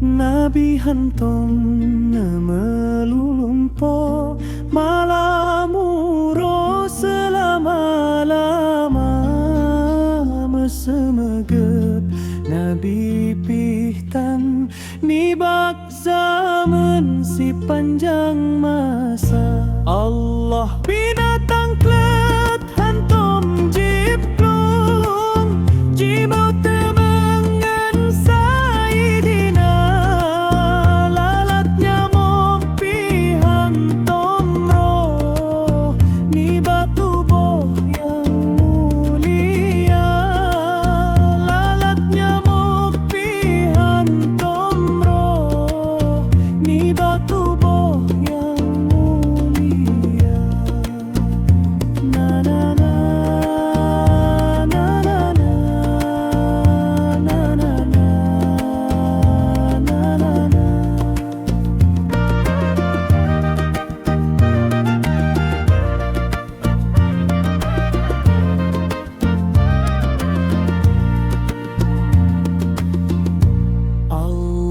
Nabi hantum na melumpo malamu selama lama mesemegat Nabi pihtan. Ni bak zaman si panjang masa. Allah bin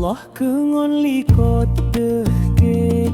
lohkung on liikot pühkee